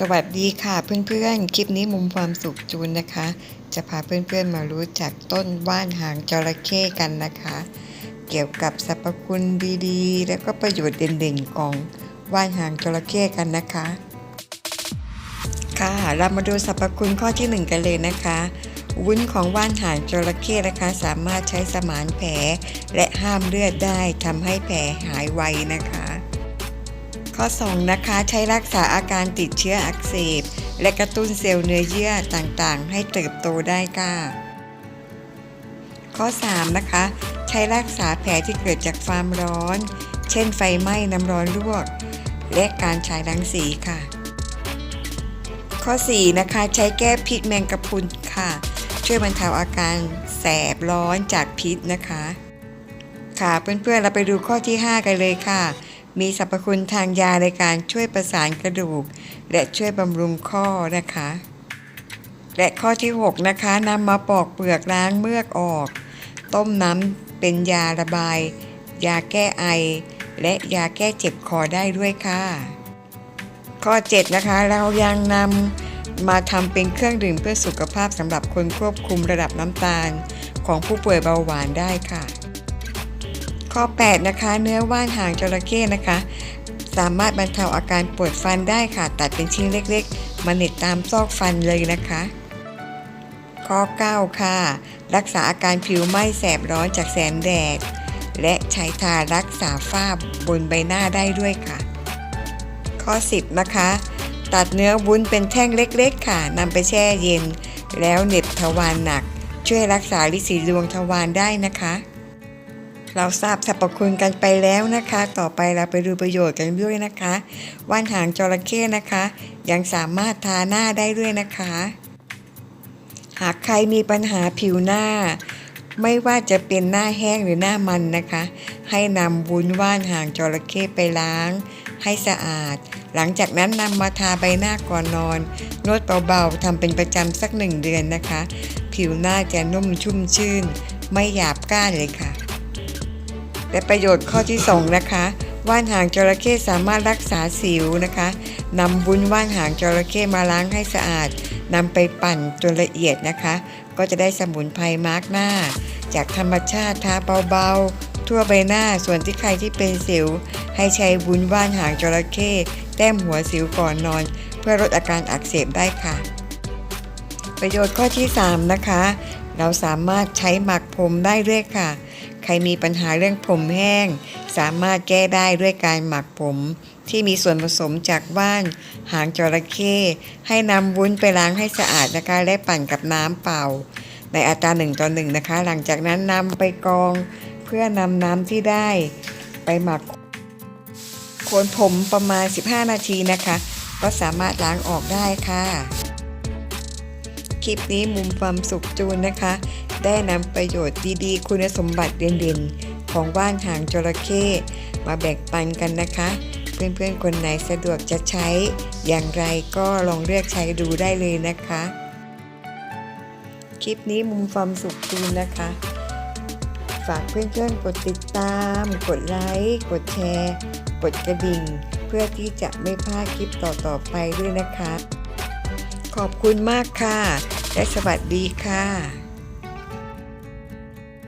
สวัสดีค่ะเพื่อนๆ คลิปนี้มุมความสุขจูนนะคะ จะพาเพื่อนๆมารู้จักต้นว่านหางจระเข้กันนะคะ เกี่ยวกับสรรพคุณดีๆ แล้วก็ประโยชน์เด่นๆของว่านหางจระเข้กันนะคะ ค่ะเรามาดูสรรพคุณข้อที่หนึ่งกันเลยนะคะวุ้นของว่านหางจระเข้นะคะ สามารถใช้สมานแผลและห้ามเลือดได้ทำให้แผลหายไวนะคะ ข้อ 2 นะคะใช้รักษาอาการติดเชื้ออักเสบ และกระตุ้นเซลล์เนื้อเยื่อต่างๆ ให้เติบโตได้ค่ะ ข้อ 3 นะคะ ใช้รักษาแผลที่เกิดจากความร้อน เช่นไฟไหม้น้ำร้อนลวก และการฉายรังสีค่ะ ข้อ 4 นะคะ ใช้แก้พิษแมงกะพรุนค่ะ ช่วยบรรเทาอาการแสบร้อนจากพิษนะคะ ค่ะเพื่อนๆเราไปดูข้อที่ 5 กันเลยค่ะ มีสรรพคุณทางยาในการช่วยประสานกระดูก และช่วยบำรุงข้อนะคะ และข้อที่ 6 นะคะนำมาปอกเปลือกล้างเมือกออก ต้มน้ำเป็นยาระบาย ยาแก้ไอ และยาแก้เจ็บคอได้ด้วยค่ะ ข้อ 7 นะคะ เรายังนำมาทำเป็นเครื่องดื่มเพื่อสุขภาพสำหรับคนควบคุมระดับน้ำตาลของผู้ป่วยเบาหวานได้ค่ะ ข้อ 8 นะคะ เนื้อว่านหางจระเข้นะคะ สามารถบรรเทาอาการปวดฟันได้ค่ะ ตัดเป็นชิ้นเล็กๆ มาเน็ตตามซอกฟันเลยนะคะ ข้อ 9 ค่ะ รักษาอาการผิวไหม้แสบร้อนจากแสงแดด และใช้ทารักษาฝ้าบนใบหน้าได้ด้วยค่ะ ข้อ 10 นะคะ ตัดเนื้อวุ้นเป็นแท่งเล็กๆ ค่ะนำไปแช่เย็น แล้วเน็บทวารหนัก ช่วยรักษาลิสีดวงทวารได้นะคะ เราทราบสรรพคุณกันไปแล้วนะคะ ต่อไปเราไปดูประโยชน์กันด้วยนะคะ ว่านหางจระเข้นะคะ ยังสามารถทาหน้าได้ด้วยนะคะ หากใครมีปัญหาผิวหน้า ไม่ว่าจะเป็นหน้าแห้งหรือหน้ามันนะคะ ให้นำวุ้นว่านหางจระเข้ไปล้าง ให้สะอาด หลังจากนั้นนำมาทาใบหน้าก่อนนอน นวดเบาๆทำเป็นประจำสักหนึ่งเดือนนะคะ ผิวหน้าจะนุ่มชุ่มชื่น ไม่หยาบก้านเลยค่ะ และประโยชน์ข้อที่ 2 นะคะ ว่านหางจระเข้สามารถรักษาสิวนะคะนำวุ้นว่านหางจระเข้มาล้างให้สะอาดนำไปปั่นจนละเอียดนะคะ ก็จะได้สมุนไพรมาร์กหน้า จากธรรมชาติทาเบาๆ ทั่วใบหน้าส่วนที่ใครที่เป็นสิว ให้ใช้วุ้นว่านหางจระเข้แต้มหัวสิวก่อนนอน เพื่อลดอาการอักเสบได้ค่ะ ประโยชน์ข้อที่ 3 นะคะ เราสามารถใช้หมักผมได้ด้วยค่ะ ใครมีปัญหาเรื่องผมแห้ง สามารถแก้ได้ด้วยการหมักผม ที่มีส่วนผสมจากว่านหางจระเข้ให้นำวุ้นไปล้างให้สะอาดนะคะและปั่นกับน้ำเปล่า ในอัตราหนึ่งต่อหนึ่งนะคะ หลังจากนั้นนำไปกรอง เพื่อนำน้ำที่ได้ ไปหมักโคนผมประมาณ 15 นาทีนะคะ ก็สามารถล้างออกได้ค่ะ คลิปนี้มุมความสุขจูนนะคะ ได้นำประโยชน์ดีๆ คุณสมบัติเด่นๆ ของว่านหางจระเข้มาแบ่งปันกันนะคะ เพื่อนๆ คนไหนสะดวกจะใช้ อย่างไรก็ลองเลือกใช้ดูได้เลยนะคะ คลิปนี้มุมความสุขจูนนะคะ ฝากเพื่อนๆ กดติดตาม กดไลค์ กดแชร์ กดกระดิ่ง เพื่อที่จะไม่พลาดคลิปต่อๆไปด้วยนะคะขอบคุณมากค่ะ และสวัสดีค่ะ